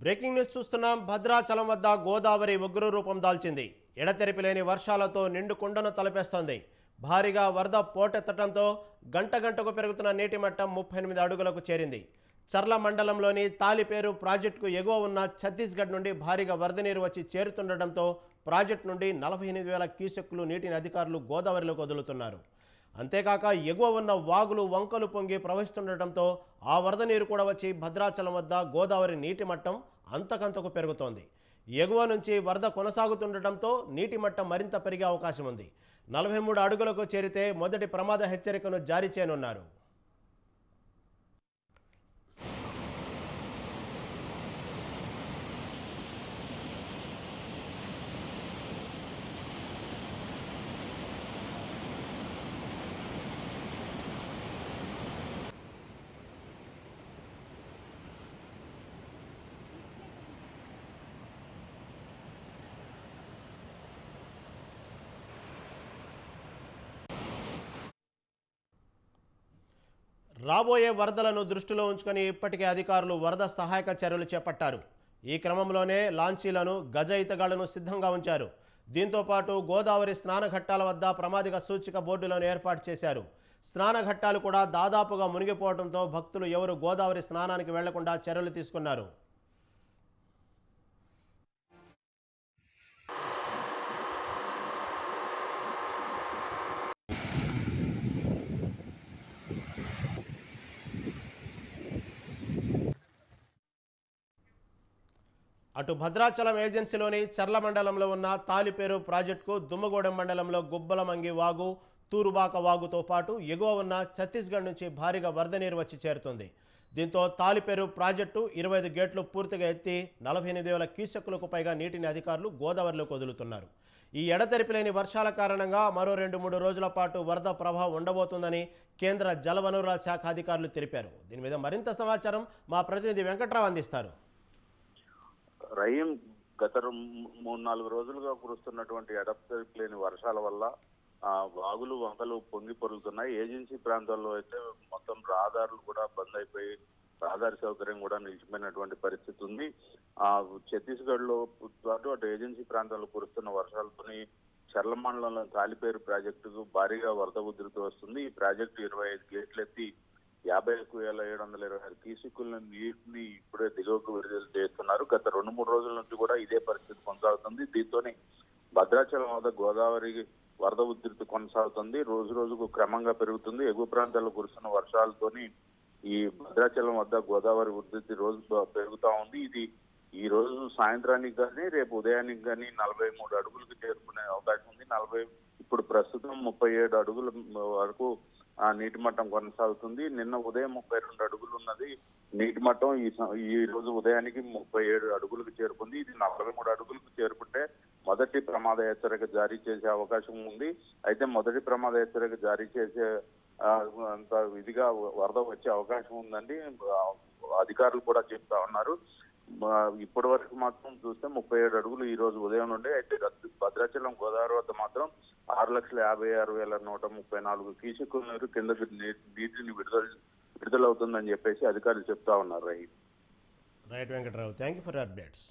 Breaking news చూస్తున్నాం. భద్రాచలం వద్ద గోదావరి ఉగ్ర రూపం దాల్చింది. ఎడతెరిపి లేని వర్షాలతో నిండు కుండను తలపేస్తోంది. భారీగా వరద పోటెత్తడంతో గంట గంటకు పెరుగుతున్న నీటి మట్టం ముప్పై ఎనిమిది అడుగులకు చేరింది. చర్ల మండలంలోని తాలిపేరు ప్రాజెక్టుకు ఎగువ ఉన్న ఛత్తీస్గఢ్ నుండి భారీగా వరద నీరు వచ్చి చేరుతుండటంతో ప్రాజెక్టు నుండి నలభై ఎనిమిది వేల క్యూసెక్కులు నీటిని అధికారులు గోదావరిలోకి వదులుతున్నారు. అంతేకాక ఎగువ ఉన్న వాగులు వంకలు పొంగి ప్రవహిస్తుండటంతో ఆ వరద నీరు కూడా వచ్చి భద్రాచలం వద్ద గోదావరి నీటి మట్టం అంతకంతకు పెరుగుతోంది. ఎగువ నుంచి వరద కొనసాగుతుండటంతో నీటి మట్టం మరింత పెరిగే అవకాశం ఉంది. నలభై మూడు అడుగులకు చేరితే మొదటి ప్రమాద హెచ్చరికను జారీ చేయనున్నారు. రాబోయే వరదలను దృష్టిలో ఉంచుకొని ఇప్పటికే అధికారులు వరద సహాయక చర్యలు చేపట్టారు. ఈ క్రమంలోనే లాంచీలను గజ ఈతగాళ్ళను సిద్ధంగా ఉంచారు. దీంతో పాటు గోదావరి స్నానఘట్టాల వద్ద ప్రమాదిక సూచిక బోర్డులను ఏర్పాటు చేశారు. స్నానఘట్టాలు కూడా దాదాపుగా మునిగిపోవడంతో భక్తులు ఎవరు గోదావరి స్నానానికి వెళ్ళకుండా చర్యలు తీసుకున్నారు. అటు భద్రాచలం ఏజెన్సీలోని చర్ల మండలంలో ఉన్న తాలిపేరు ప్రాజెక్టుకు దుమ్మగూడెం మండలంలో గుబ్బలమంగి వాగు తూరుబాక వాగుతో పాటు ఎగువ ఉన్న ఛత్తీస్గఢ్ నుంచి భారీగా వరద నీరు వచ్చి చేరుతుంది. దీంతో తాలిపేరు ప్రాజెక్టు ఇరవై ఐదు గేట్లు పూర్తిగా ఎత్తి నలభై ఎనిమిది వేల క్యూసెక్కులకు పైగా నీటిని అధికారులు గోదావరిలోకి వదులుతున్నారు ఈ ఎడతెరిపి లేని వర్షాల కారణంగా మరో రెండు మూడు రోజుల పాటు వరద ప్రభావం ఉండబోతుందని కేంద్ర జలవనరుల శాఖ అధికారులు తెలిపారు. దీని మీద మరింత సమాచారం మా ప్రతినిధి వెంకట్రావు అందిస్తారు. రహీం గత మూడు నాలుగు రోజులుగా కురుస్తున్నటువంటి ఎడప్ లేని వర్షాల వల్ల ఆ, వాగులు వంకలు పొంగి పొరులుతున్నాయి. ఏజెన్సీ ప్రాంతాల్లో అయితే మొత్తం రహదారులు కూడా బంద్ అయిపోయి రహదారి సౌకర్యం కూడా నిలిచిపోయినటువంటి పరిస్థితి ఉంది. ఆ ఛత్తీస్గఢ్లో పాటు అటు ఏజెన్సీ ప్రాంతాల్లో కురుస్తున్న వర్షాలతోని చర్ల మండలంలో తాలిపేరు ప్రాజెక్టుకు భారీగా వరద ఉధృతి వస్తుంది. ఈ ప్రాజెక్టు ఇరవై ఐదు గేట్లు ఎత్తి యాభై ఒక్క వేల ఏడు వందల ఇరవై ఆరు క్యూసిక్కుల నీటిని ఇప్పుడే దిగువకు విడుదల చేస్తున్నారు. గత రెండు మూడు రోజుల నుంచి కూడా ఇదే పరిస్థితి కొనసాగుతుంది. దీంతోనే భద్రాచలం వద్ద గోదావరి వరద ఉధృతి కొనసాగుతుంది. రోజు రోజుకు క్రమంగా పెరుగుతుంది. ఎగువ ప్రాంతాల్లో కురుస్తున్న వర్షాలతోని ఈ భద్రాచలం వద్ద గోదావరి ఉధృతి రోజు పెరుగుతూ పెరుగుతా ఉంది. ఇది ఈ రోజు సాయంత్రానికి కానీ రేపు ఉదయానికి కానీ నలభై మూడు అడుగులకు చేరుకునే అవకాశం ఉంది. నలభై ఇప్పుడు ప్రస్తుతం ముప్పై ఏడు అడుగుల వరకు ఆ నీటి మట్టం కొనసాగుతుంది. నిన్న ఉదయం ముప్పై రెండు అడుగులు ఉన్నది. నీటి మట్టం ఈ ఈ రోజు ఉదయానికి ముప్పై ఏడు అడుగులకు చేరుకుంది. ఇది నలభై మూడు అడుగులకు చేరుకుంటే మొదటి ప్రమాద హెచ్చరిక జారీ చేసే అవకాశం ఉంది. అయితే మొదటి ప్రమాద హెచ్చరిక జారీ చేసే అంత ఇదిగా వరద వచ్చే అవకాశం ఉందండి. అధికారులు కూడా చెప్తా ఉన్నారు. ఇప్పటి వరకు మాత్రం చూస్తే ముప్పై ఏడు అడుగులు ఈ రోజు ఉదయం నుండి అయితే భద్రాచలం గోదావరి వద్ద మాత్రం ఆరు లక్షల యాభై ఆరు వేల నూట ముప్పై నాలుగు క్యూసెక్కుల నీరు కిందకి నీటిని విడుదల విడుదలవుతుందని చెప్పేసి అధికారులు చెప్తా ఉన్నారు రైతు. Right Venkatarao thank you for updates